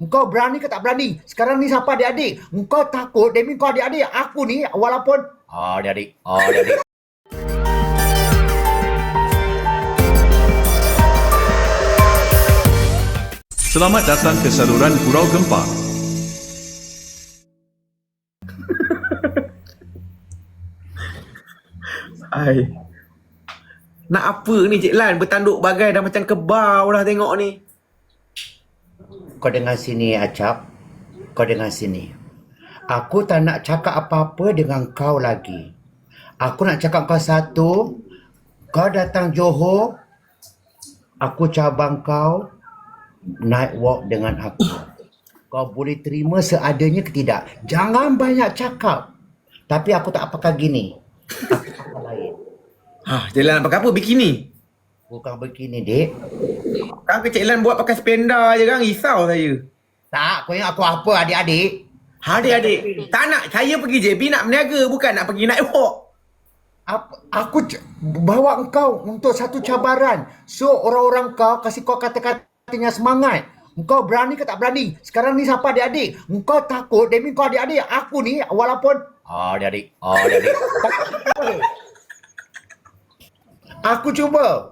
Engkau berani ke tak berani? Sekarang ni siapa adik-adik? Engkau takut, demi kau adik-adik. Aku ni walaupun... Ah, adik-adik. Ah, adik-adik. Selamat datang ke saluran Gurau Gempa. Ai. Nak apa ni Cik Lan bertanduk bagai dah macam kebau dah tengok ni. Kau dengar sini, Acap. Kau dengar sini. Aku tak nak cakap apa-apa dengan kau lagi. Aku nak cakap kau satu. Kau datang Johor. Aku cabang kau night walk dengan aku. Kau boleh terima seadanya ke tidak? Jangan banyak cakap. Tapi aku tak pakai gini. Aku pakai lain. Ha, Lan nak pakai apa? Bikini. Bukan begini, dek. Kan ke Cik Lan buat pakai spenda je kan? Risau saya. Tak, kau ingat aku apa adik-adik? Ha, adik-adik. Tak nak. Saya pergi JB nak berniaga. Bukan nak pergi night walk. Apa, aku c- bawa engkau untuk satu cabaran. So orang-orang kau kasih kau kata-katanya semangat. Engkau berani ke tak berani? Sekarang ni siapa adik-adik? Engkau takut, demi kau adik-adik. Aku ni walaupun... Ah, adik-adik. Ah, adik-adik. aku cuba.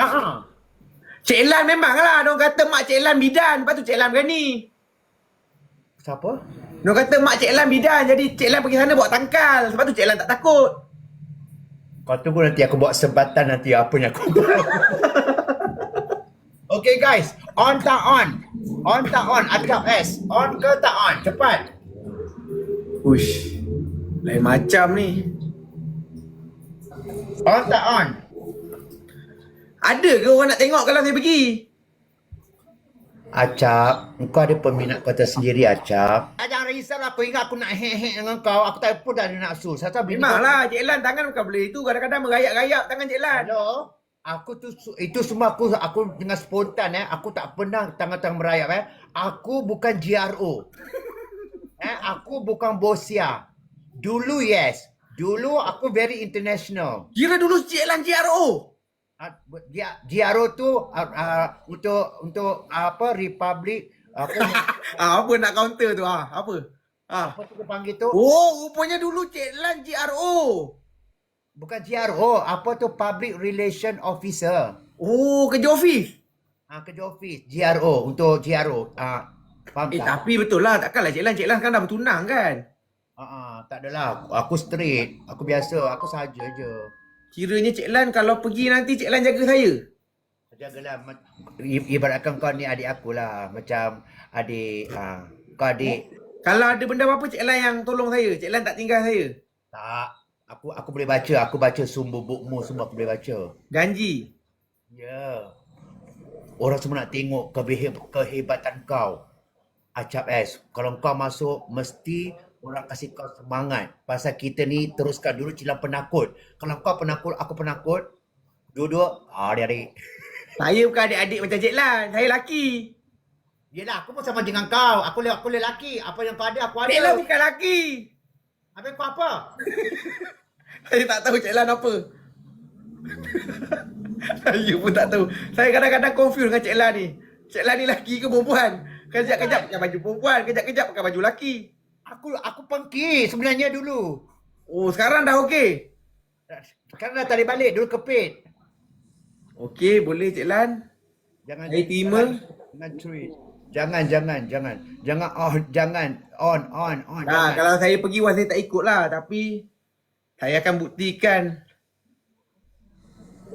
Ah, Cik Lan memang lah. Diorang kata mak Cik Lan bidan. Lepas tu Cik Lan berani. Siapa? Diorang kata mak Cik Lan bidan. Jadi Cik Lan pergi sana bawa tangkal. Sebab tu Cik Lan tak takut. Kau tunggu nanti aku buat sebatan nanti apa yang aku buat. okay guys, on tak on? On tak on? Acap S. On ke tak on? Cepat. Uish. Lain macam ni. On tak on? Ada ke orang nak tengok kalau saya pergi? Acap, kau ada peminat kau tersendiri Acap. Ah, jangan risaulah, aku ingat aku nak hek-hek dengan kau. Aku tak pun dah ada nafsu. Saya tahu bini Memanglah Cik Lan tangan bukan boleh itu. Kadang-kadang merayap-rayap tangan Cik Lan. Hello? Aku tu itu semua aku aku dengan spontan eh. Aku tak pernah tangan-tangan merayap eh. Aku bukan GRO. eh, aku bukan bosia. Dulu yes. Dulu aku very international. Kira dulu Cik Lan GRO. Uh, dia GRO tu uh, uh, untuk untuk apa Republic apa ah, apa nak counter tu ah? Apa? Ah. apa tu dia panggil tu? Oh, rupanya dulu Cik Lan GRO. Bukan GRO, apa tu Public Relation Officer. Oh, kerja office. Ah kerja office GRO untuk GRO. Ah faham Eh, tak? tapi betul lah. Takkanlah Cik Lan. Cik Lan kan dah bertunang kan? Ah, ah, tak adalah. Aku straight. Aku biasa. Aku saja je. Kiranya Cik Lan kalau pergi nanti Cik Lan jaga saya. Jagalah. Ibaratkan kau ni adik aku lah. Macam adik. Ah, kau adik. Kalau ada benda apa-apa Cik Lan yang tolong saya. Cik Lan tak tinggal saya. Tak. Aku aku boleh baca. Aku baca sumber bukmu semua aku boleh baca. Ganji. Ya. Orang semua nak tengok kehe- kehebatan kau. Acap S. Kalau kau masuk, mesti orang kasih kau semangat. Pasal kita ni teruskan dulu cilam penakut. Kalau kau penakut, aku penakut. Dua-dua, ah, adik-adik. Saya bukan adik-adik macam Cik Lan. Saya laki. Yelah, aku pun sama dengan kau. Aku aku lelaki. Apa yang kau ada, aku Cik Lan ada. bukan laki. Habis kau apa? Saya tak tahu Cik Lan apa. saya pun tak tahu. Saya kadang-kadang confuse dengan Cik Lan ni. Cik Lan ni laki ke perempuan? Kejap-kejap pakai baju perempuan, kejap-kejap pakai baju laki. Aku aku pengki sebenarnya dulu. Oh, sekarang dah okey. Sekarang dah tarik balik, dulu kepit. Okey, boleh Cik Lan. Jangan Saya terima. Jangan treat. Jangan, jangan, jangan. Jangan on, jangan. On, on, on. Nah, jangan. kalau saya pergi wah saya tak ikut lah. Tapi, saya akan buktikan.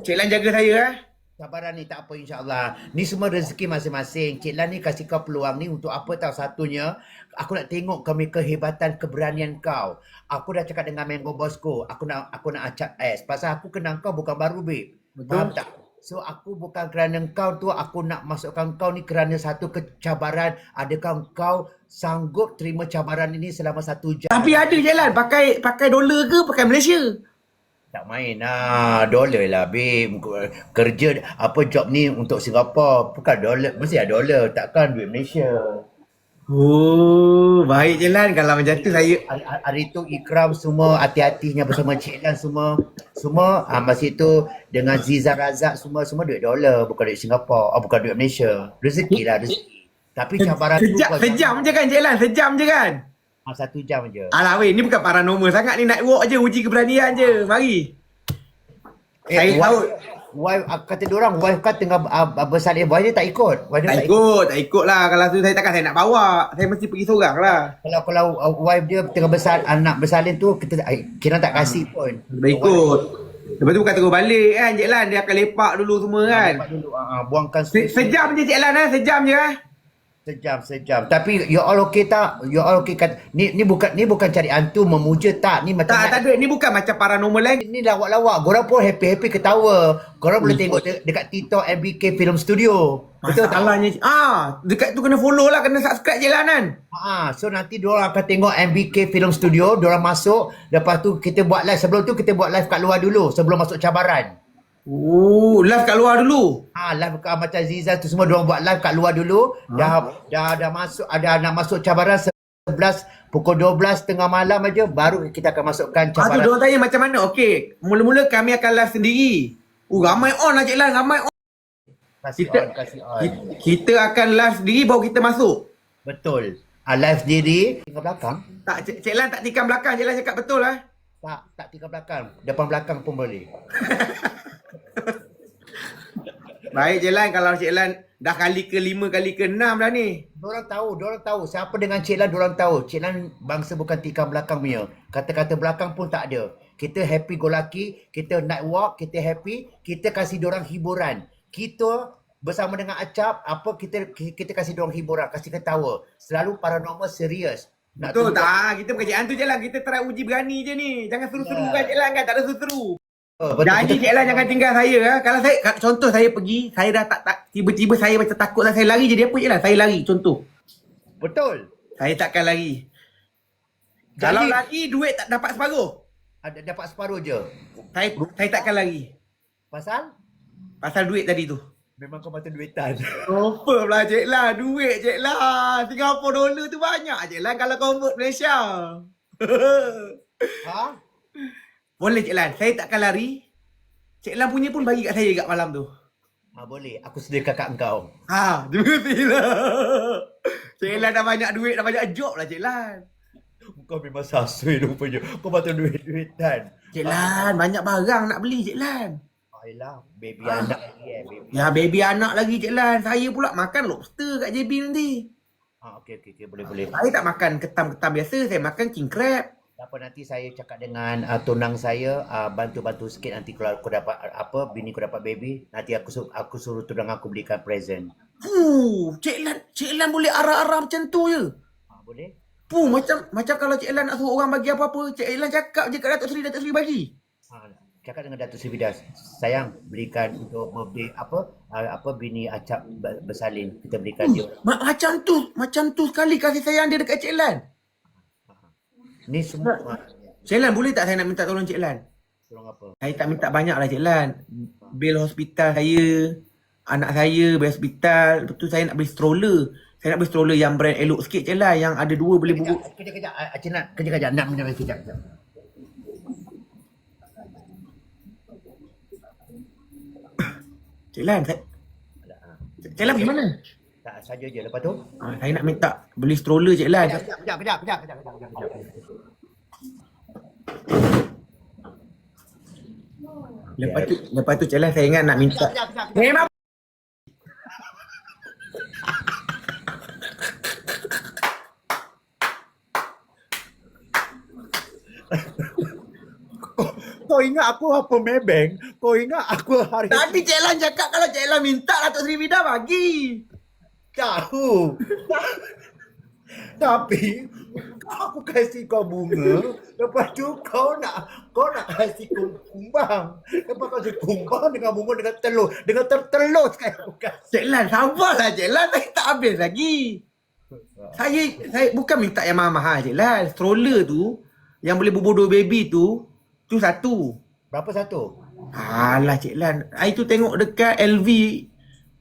Cik Lan jaga saya eh. Sabaran ni tak apa insyaAllah. Ni semua rezeki masing-masing. Cik Lan ni kasih kau peluang ni untuk apa tahu satunya. Aku nak tengok kami kehebatan keberanian kau. Aku dah cakap dengan Mango Bosco. Aku nak aku nak acap S. Pasal aku kenal kau bukan baru babe. Betul. Faham tak? So aku bukan kerana kau tu aku nak masukkan kau ni kerana satu kecabaran. Adakah kau sanggup terima cabaran ini selama satu jam? Tapi ada Cik Lan. Pakai pakai dolar ke pakai Malaysia? Tak main lah. Dolar lah, babe. Kerja, apa job ni untuk Singapura. Bukan dolar. Mesti ada dolar. Takkan duit Malaysia. Oh, baik Cik Lan. Kalau macam tu saya... Hari, tu Ikram semua hati-hatinya bersama Cik Lan semua. Semua ah, masa itu dengan Ziza Razak semua semua duit dolar. Bukan duit Singapura. Oh, bukan duit Malaysia. Rezeki lah, rezeki. Tapi cabaran tu Sejam, kau sejam je kan Cik Lan? Sejam je kan? Ah, satu jam je. Alah weh, ni bukan paranormal sangat ni. Night walk je, uji keberanian je. Mari. Saya wife, tahu. Wife, ah, kata diorang, wife kan tengah uh, bersalin. Wife dia tak ikut. Wife dia Tak ikut, tak ikut lah. Kalau tu saya takkan saya nak bawa. Saya mesti pergi seorang lah. Kalau kalau uh, wife dia tengah besar anak bersalin tu kita eh, kira tak kasih pun. Dia ikut. Lepas tu bukan terus balik kan Cik Lan. Dia akan lepak dulu semua kan. Dapat dulu uh, buangkan Se- sejam je Cik Lan eh. Sejam je eh. Sejam, sejam. Tapi you all okay tak? You all okay kan? Ni ni bukan ni bukan cari hantu memuja tak? Ni macam Tak, tak ada. Ni bukan macam paranormal lain. Ni lawak-lawak. Korang pun happy-happy ketawa. Korang boleh tengok de- dekat TikTok MBK Film Studio. Betul tak? Masalahnya ah, dekat tu kena follow lah, kena subscribe je lah kan. Ha, so nanti diorang akan tengok MBK Film Studio, diorang masuk, lepas tu kita buat live. Sebelum tu kita buat live kat luar dulu sebelum masuk cabaran. Oh, live kat luar dulu. Ha, live kat macam Ziza tu semua diorang buat live kat luar dulu. Dah dah dah masuk ada nak masuk cabaran 11 pukul 12 tengah malam aja baru kita akan masukkan Ah tu cabaran. diorang tanya macam mana? Okey, mula-mula kami akan live sendiri. Oh, ramai on Cik Lan, ramai on. kasih Kita, on, kasih on. kita, kita akan live sendiri baru kita masuk. Betul. Ha, live sendiri tinggal belakang. Tak, Cik, Cik Lan tak tikam belakang. Cik Lan cakap betul lah. Tak, tak tinggal belakang. Depan belakang pun boleh. Baik Cik Lan, kalau Cik Lan dah kali ke lima, kali ke enam dah ni. Diorang tahu, diorang tahu. Siapa dengan Cik Lan, diorang tahu. Cik Lan bangsa bukan tikam belakang punya. Kata-kata belakang pun tak ada. Kita happy go lucky, kita night walk, kita happy, kita kasih diorang hiburan. Kita bersama dengan Acap, apa kita kita kasih diorang hiburan, kasih ketawa. Selalu paranormal serius. Nak Betul tak? Kita bukan Cik Lan tu Cik Lan. Kita try uji berani je ni. Jangan seru-seru kan Cik Lan kan. Tak ada seru-seru. Oh, betul, kita- Cik Lan jangan tinggal saya. Ha? Kalau saya, contoh saya pergi, saya dah tak, tak tiba-tiba saya macam takut lah. Saya lari jadi apa Cik Lan? Saya lari contoh. Betul. Saya takkan lari. Jadi- Kalau lari, duit tak dapat separuh. Ada dapat separuh je. Saya, saya takkan lari. Pasal? Pasal duit tadi tu. Memang kau mata duitan. Confirm lah Cik Lan. Duit Cik Lan. Singapura dolar tu banyak Cik Lan kalau convert Malaysia. ha? Boleh Cik Lan. Saya takkan lari. Cik Lan punya pun bagi kat saya kat malam tu. Ha, boleh. Aku sediakan kat engkau. Ha, terima kasih lah. Cik Lan dah banyak duit, dah banyak job lah Cik Lan. Kau memang sasui rupanya. Kau mata duit-duitan. Cik Lan, banyak barang nak beli Cik Lan. Ayolah, baby anak lagi eh, baby. Ya, baby anak lagi Cik Lan. Saya pula makan lobster kat JB nanti. Ha, okey, okey, okey, boleh, boleh. Saya tak makan ketam-ketam biasa, saya makan king crab. Apa nanti saya cakap dengan uh, tunang saya uh, bantu-bantu sikit nanti kalau aku dapat uh, apa bini aku dapat baby nanti aku suruh aku suruh tunang aku belikan present. Puh, Cik Lan, Cik Lan boleh arah-arah macam tu je. Ha, boleh? Puh, macam macam kalau Cik Lan nak suruh orang bagi apa-apa, Cik Lan cakap je kat Datuk Seri, Datuk Seri bagi. Ha, cakap dengan Datuk Sri Bidas. Sayang, belikan untuk birthday apa uh, apa bini acap be- bersalin. Kita belikan dia. Ma- macam tu, macam tu sekali kasih sayang dia dekat Cik Lan. Ni semua Cik Lan, boleh tak saya nak minta tolong Cik Lan? tolong apa? Saya tak minta banyak lah Cik Lan. Bil hospital saya, anak saya bil hospital, lepas tu saya nak beli stroller. Saya nak beli stroller yang brand elok sikit Cik Lan, yang ada dua boleh bubuk. Kejap, kejap, kejap. Ah, Cik Nat, kejap, kejap. Nak minum kejap, kejap. Cik Lan, saya... Cik Lan pergi mana? Tak saja je lepas tu. Ah, saya nak minta beli stroller Cik Lan. Kejap, kejap, kejap, kejap, kejap, kejap, kejap, kejap. Lepas tu, lepas tu Cik Lan saya ingat nak minta. Kejap, kejap, kejap. Memang Kau ingat aku apa mebeng? Kau ingat aku hari Tadi Cik Lan cakap kalau Cik Lan minta Datuk Seri Vida bagi. Tahu. Tapi aku kasih kau bunga, lepas tu kau nak kau nak kasih kau kumbang. Lepas kau kasih kumbang dengan bunga dengan telur, dengan tertelur sekali aku kasih. Cik Lan, sabarlah Cik Lan. Saya tak habis lagi. Saya saya bukan minta yang mahal-mahal Cik Lan. Stroller tu, yang boleh bubuh baby tu, tu satu. Berapa satu? Alah Cik Lan. Saya tu tengok dekat LV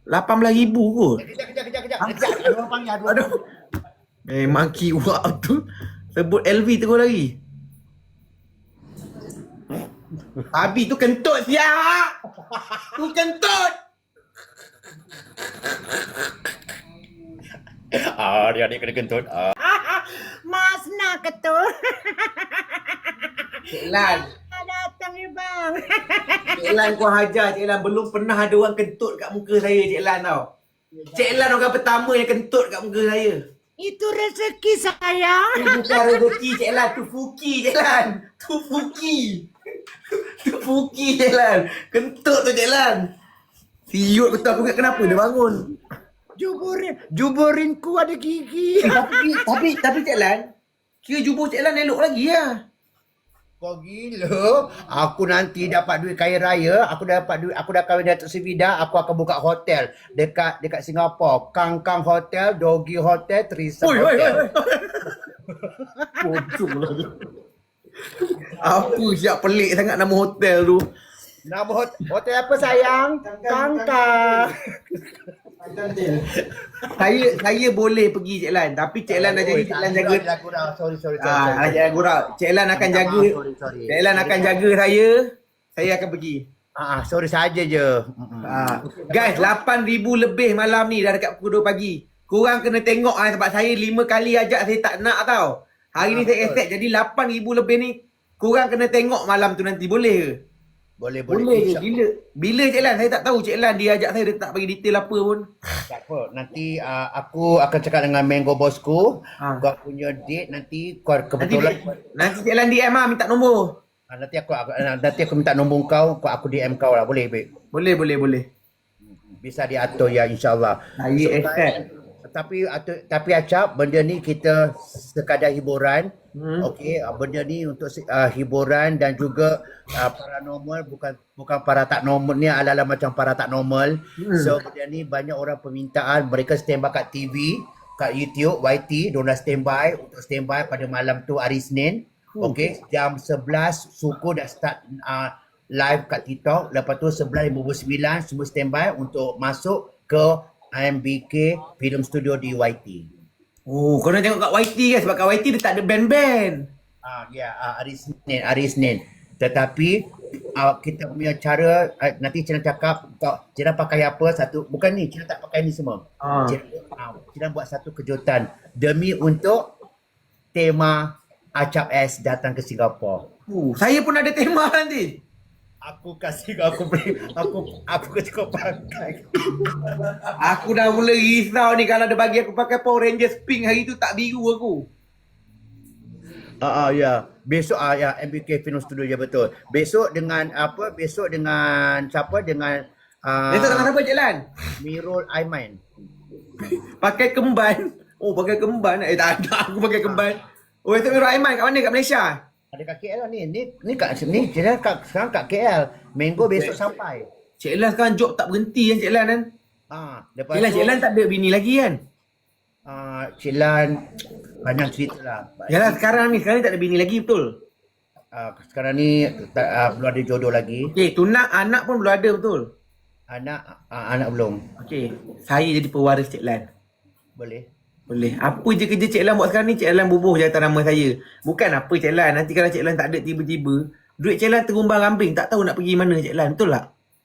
18,000 kot. Kejap, kejap, kejap, kejap. Kejap, ada orang panggil, ada orang Aduh. Memang kiwak tu. Sebut LV terus lagi. Babi tu kentut siap. Tu kentut. Ah, dia adik kena kentut. Ah. Mas nak ke tu? Cik Lan. Dah datang ni bang. Cik Lan kau hajar Cik Lan. Belum pernah ada orang kentut kat muka saya Cik Lan tau. Cik Lan orang pertama yang kentut kat muka saya. Itu rezeki sayang. Tu bukan rezeki Cik Lan. Tu fuki Cik Lan. Tu fuki. Tu fuki Cik Lan. Kentut tu Cik Lan. Siut betul aku ingat kenapa dia bangun. Juburin, juburinku ada gigi. tapi tapi tapi Cik Lan. Kira jubur Cik Lan elok lagi lah. Kau gila. Aku nanti dapat duit kaya raya, aku dah dapat duit, aku dah kahwin Datuk Sivida, aku akan buka hotel dekat dekat Singapura. Kang Kang Hotel, Dogi Hotel, Trisam Oi, oi, oi, Hotel. oi. Bodoh lah tu. Apa siap pelik sangat nama hotel tu. Nama hot- hotel apa sayang? Kang Kang. Saya saya boleh pergi Cik Lan tapi Cik Lan dah jadi Cik Lan jaga. Sorry, sorry, sorry. Ah, sorry. jangan gurau. Cik Lan akan jaga. Cik Lan akan jaga saya. Saya akan pergi. Ah, ah, sorry saja je. Ah, guys, 8000 lebih malam ni dah dekat pukul 2 pagi. Korang kena tengok ah sebab saya 5 kali ajak saya tak nak tau. Hari ni saya accept jadi 8000 lebih ni korang kena tengok malam tu nanti boleh ke? Boleh, boleh. Boleh je Insya- bila bila Cik Lan saya tak tahu Cik Lan dia ajak saya dia tak bagi detail apa pun. Tak apa. Nanti uh, aku akan cakap dengan Mango bosku. Ah. Kau punya date nanti kau Nanti kebetulan. nanti Cik Lan DM ah minta nombor. Ah, nanti aku, aku nanti aku minta nombor kau, kau aku DM kau lah. Boleh, babe. Boleh boleh boleh. Bisa diatur ya insyaAllah. Saya accept. Tapi atur, tapi acap benda ni kita sekadar hiburan. Hmm. Okey, ah, benda ni untuk uh, hiburan dan juga uh, paranormal bukan bukan para tak normal ni adalah macam para tak normal. Hmm. So benda ni banyak orang permintaan mereka standby kat TV, kat YouTube, YT, diorang standby untuk standby pada malam tu hari Senin. Hmm. Okey, jam 11 suku dah start uh, live kat TikTok. Lepas tu 11.59 semua standby untuk masuk ke IMBK Film Studio di YT. Oh, kau nak tengok kat YT kan sebab kat YT dia tak ada band-band. Ah ya, ah, hari Senin, hari Senin. Tetapi uh, kita punya cara uh, nanti Cina cakap kau Cina pakai apa satu bukan ni Cina tak pakai ni semua. Ah. Cina, uh, Cina buat satu kejutan demi untuk tema Acap S datang ke Singapura. Uh, saya pun ada tema nanti. Aku kasih kau aku beri aku aku kau pakai. Aku dah mula risau ni kalau dia bagi aku pakai Power Rangers pink hari tu tak biru aku. Ah uh, ya. Besok ah ya MBK Film Studio ya betul. Besok dengan apa? Besok dengan siapa? Dengan uh, Besok dengan siapa Cik Mirul Aiman. Pakai kemban. Oh, pakai kemban. Eh, tak ada aku pakai kemban. Oh, esok Mirul Aiman kat mana? Kat Malaysia? Ada kat KL lah ni. Ni ni kat ni dia kat sekarang kat KL. Mango besok sampai. Cik Lan sekarang job tak berhenti kan Cik Lan kan? Ah, lepas Cik Lan, tu Cik Lan tak ada bini lagi kan? ah Cik Lan banyak cerita lah. Yalah sekarang ni, sekarang ni tak ada bini lagi betul. Ah, sekarang ni tak, ah, belum ada jodoh lagi. Okey, tunang anak pun belum ada betul. Anak ah, anak belum. Okey, saya jadi pewaris Cik Lan. Boleh. Boleh. Apa je kerja Cik Lan buat sekarang ni, Cik Lan bubuh je atas nama saya. Bukan apa Cik Lan. Nanti kalau Cik Lan tak ada tiba-tiba, duit Cik Lan terumbang ambing. Tak tahu nak pergi mana Cik Lan. Betul tak?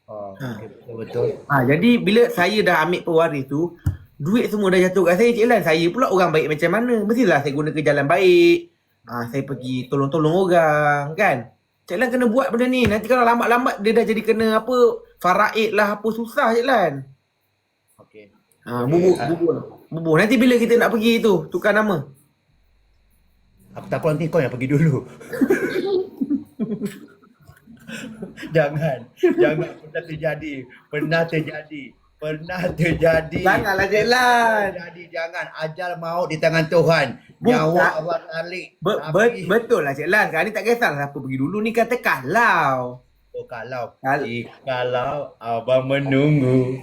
Oh, Ha. okay, betul betul. Ha, jadi bila saya dah ambil pewaris tu, duit semua dah jatuh kat saya Cik Lan. Saya pula orang baik macam mana? Mestilah saya guna ke jalan baik. Ha, saya pergi tolong-tolong orang kan. Cik Lan kena buat benda ni. Nanti kalau lambat-lambat dia dah jadi kena apa, faraid lah apa susah Cik Lan. Okey. Ha, bubuh, bubuh. Bubuh. Nanti bila kita nak pergi tu, tukar nama. Aku takut nanti kau yang pergi dulu. jangan. Jangan pernah terjadi. Pernah terjadi. Pernah terjadi. Janganlah Cik Lan. Jadi jangan ajal maut di tangan Tuhan. Bukan. Nyawa awak tarik. Be, be, betul lah Cik Lan. Sekarang ni tak kisah siapa pergi dulu ni kata kalau. Oh, kalau Kal- jikalau abang menunggu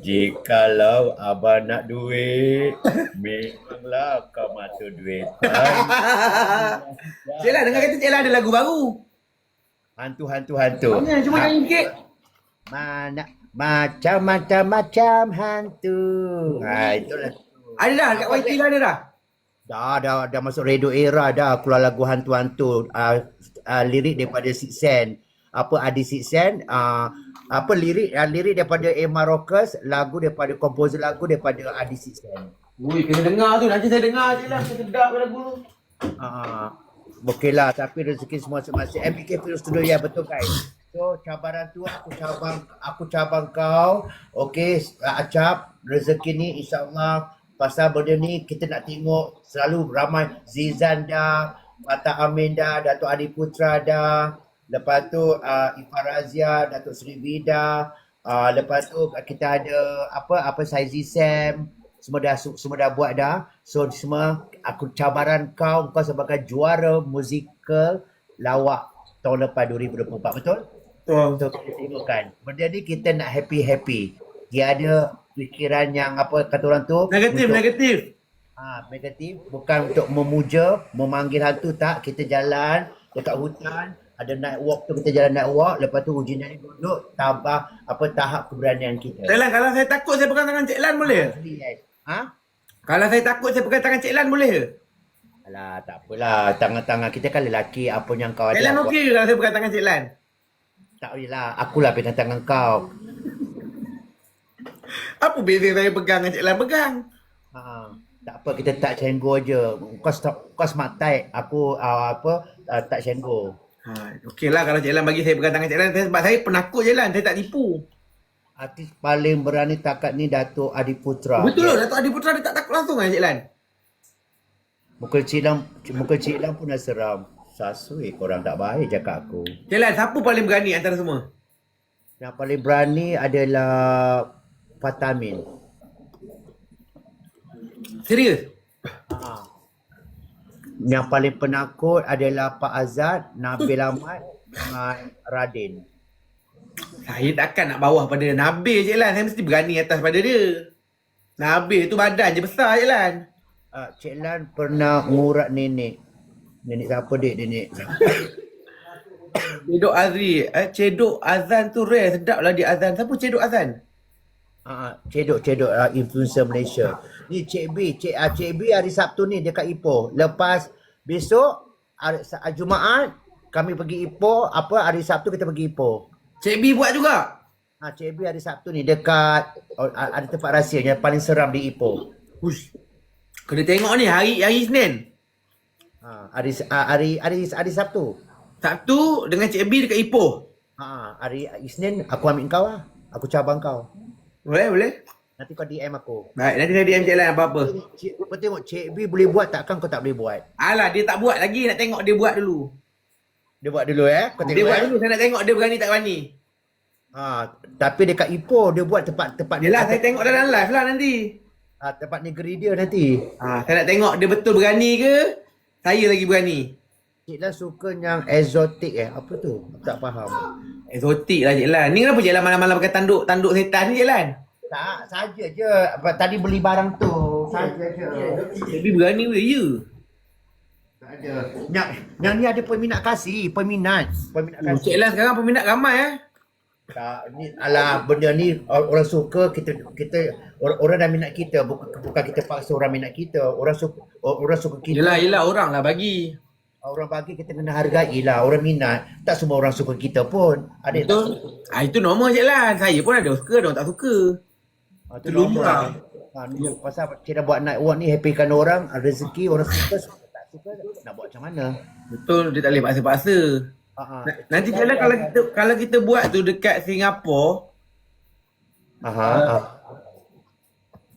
jikalau abang nak duit memanglah kau mata duit. Cik Lan dengar kata Cik Lan ada lagu baru. hantu hantu hantu. Mana cuma nyanyi sikit. mana macam-macam macam hantu. Ha itulah. Ada dah? Kat YT dah ada dah. dah dah dah masuk radio era dah. Keluar lagu hantu-hantu uh, uh, lirik daripada Six Sen apa Adi Six Sen uh, apa lirik uh, lirik daripada Emma Rockers lagu daripada komposer lagu daripada Adi Six Sen Ui, kena dengar tu. Nanti saya dengar je lah. Sedap lagu tu. Ah, Okey lah, tapi rezeki semua masing-masing. MPK Film Studio ya betul guys. So cabaran tu aku cabang aku cabang kau. Okey, acap rezeki ni insya-Allah pasal benda ni kita nak tengok selalu ramai Zizan dah, Mata Amin dah, Datuk Adi Putra dah. Lepas tu uh, Ifah Razia, Datuk Seri Vida. Uh, lepas tu kita ada apa apa Saizi Sam semua dah semua dah buat dah. So semua aku cabaran kau kau sebagai juara musikal lawak tahun lepas 2024 betul? Betul. Tengokkan. Benda ni kita nak happy-happy. Dia ada fikiran yang apa kata orang tu Negatif, untuk, negatif. ha, negatif bukan untuk memuja, memanggil hantu tak. Kita jalan dekat hutan, ada night walk tu kita jalan night walk, lepas tu ujian ni duduk tabah apa tahap keberanian kita. Cik Lan, kalau saya takut saya pegang tangan Cik Lan boleh? Ha? Kalau saya takut saya pegang tangan Cik Lan boleh ke? Alah, tak apalah. Tangan-tangan kita kan lelaki. Apa yang kau ada. Cik Lan okey ke kalau saya pegang tangan Cik Lan? Tak boleh lah. Akulah pegang tangan kau. Apa beza saya pegang dengan Cik Lan pegang? Ha. Tak apa, kita tak cenggo je. Kau, stop, kau smart type. Aku uh, apa uh, tak cenggo. Ha, okey lah kalau Cik Lan bagi saya pegang tangan Cik Lan sebab saya penakut je Lan, saya tak tipu. Artis paling berani takat ni Datuk Adi Putra. Betul lah, Datuk Adi Putra dia tak takut langsung dengan Cik Lan. Muka Cik Lam, muka Cik Lam pun dah seram. Sasui korang tak baik cakap aku. Cik Lan, siapa paling berani antara semua? Yang paling berani adalah Fatamin. Serius? Ha. Yang paling penakut adalah Pak Azad, Nabil Ahmad dengan Radin. Saya takkan nak bawah pada Nabil Cik Lan, saya mesti berani atas pada dia. Nabil tu badan je besar Cik Lan. Uh, Cik Lan pernah ngurat nenek. Nenek siapa dek nenek? Cedok Azri, eh, Cedok Azan tu rare, sedap lah dia Azan. Siapa Cedok Azan? Ah, cedok-cedok uh, influencer Malaysia. Ni Cik B, Cik, uh, Cik B hari Sabtu ni dekat Ipoh. Lepas besok hari, Jumaat kami pergi Ipoh, apa hari Sabtu kita pergi Ipoh. Cik B buat juga. Ha, Cik B hari Sabtu ni dekat oh, ada tempat rahsia yang paling seram di Ipoh. Hush. Kena tengok ni hari hari Isnin. Ha, hari uh, hari hari hari Sabtu. Sabtu dengan Cik B dekat Ipoh. Ha, hari Isnin aku ambil kau lah. Aku cabang kau. Boleh, boleh. Nanti kau DM aku. Baik, nanti saya DM Cik Lan apa-apa. Cik, kau tengok Cik B boleh buat takkan kau tak boleh buat. Alah, dia tak buat lagi. Nak tengok dia buat dulu. Dia buat dulu eh. Kau Dia tengok buat eh. dulu. Saya nak tengok dia berani tak berani. Ha, tapi dekat Ipoh dia buat tempat tempat Yelah, saya tengok dalam live lah nanti. ha, tempat negeri dia nanti. Ha, saya nak tengok dia betul berani ke? Saya lagi berani. Cik Lan suka yang exotic eh. Apa tu? Aku tak faham. Exotic lah Cik Lan. Ni kenapa Cik Lan malam-malam pakai tanduk tanduk setan ni Cik Lan? Tak, saja je. Apa, Tadi beli barang tu. Saja je. Cik B berani weh, ya. Tak ada. Yang, yang ni ada peminat kasih. Peminat. Peminat Oh, kasih. Cik Lan sekarang peminat ramai eh. Tak, ni alah benda ni or- orang suka kita kita orang, orang dah minat kita bukan bukan kita paksa orang minat kita. Orang suka orang suka kita. Yelah, yelah orang lah bagi. Orang bagi kita kena hargai lah. Orang minat. Tak semua orang suka kita pun. Ada yang tak Betul? Ah, itu normal Cik Lan. Saya pun ada suka, ada orang tak suka. Ha, Itu lumrah. Ha, pasal kita buat night walk ni happykan orang, ah, rezeki orang suka, suka tak suka nak buat macam mana? Betul, dia tak boleh paksa-paksa. Ha, ha. Na- Nanti Lan kalau kita kalau kita buat tu dekat Singapura, Aha, ha.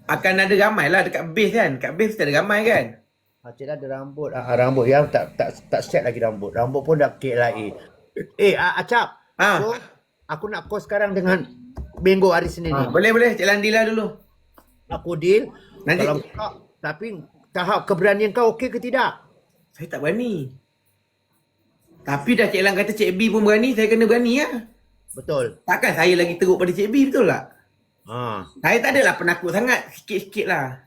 akan ada ramai lah dekat base kan. Dekat base mesti ada ramai kan. Ha, cik ada rambut, ha, rambut yang tak tak tak set lagi rambut. Rambut pun dah KLIA. Eh, ah, Acap. Ha. So, aku nak call sekarang dengan Bengo hari Senin ni. Boleh boleh Cik Lan deal lah dulu. Aku deal. Nanti- Kalau kau, tapi tahap keberanian kau okey ke tidak? Saya tak berani. Tapi dah Cik Lan kata Cik B pun berani, saya kena berani lah. Betul. Takkan saya lagi teruk pada Cik B, betul tak? Ha. Saya tak adalah penakut sangat, sikit-sikit lah.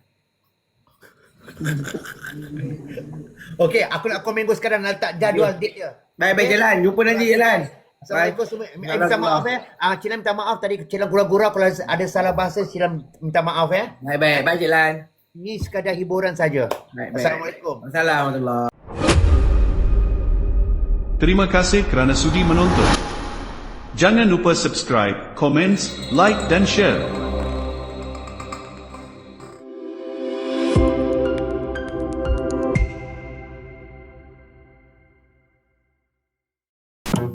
Okey, aku nak call Bengo sekarang nak letak jadual date dia. Baik-baik Okey? Cik Lan, jumpa nanti Cik Lan. Assalamualaikum semua. Eh, minta maaf eh. Ah, Cik Lam minta maaf tadi Cik Lam gurau-gurau kalau ada salah bahasa Cik Lam minta maaf eh. Baik-baik, baik Cik Lan. Ini sekadar hiburan saja. Assalamualaikum. Assalamualaikum. Terima kasih kerana sudi menonton. Jangan lupa subscribe, komen, like dan share.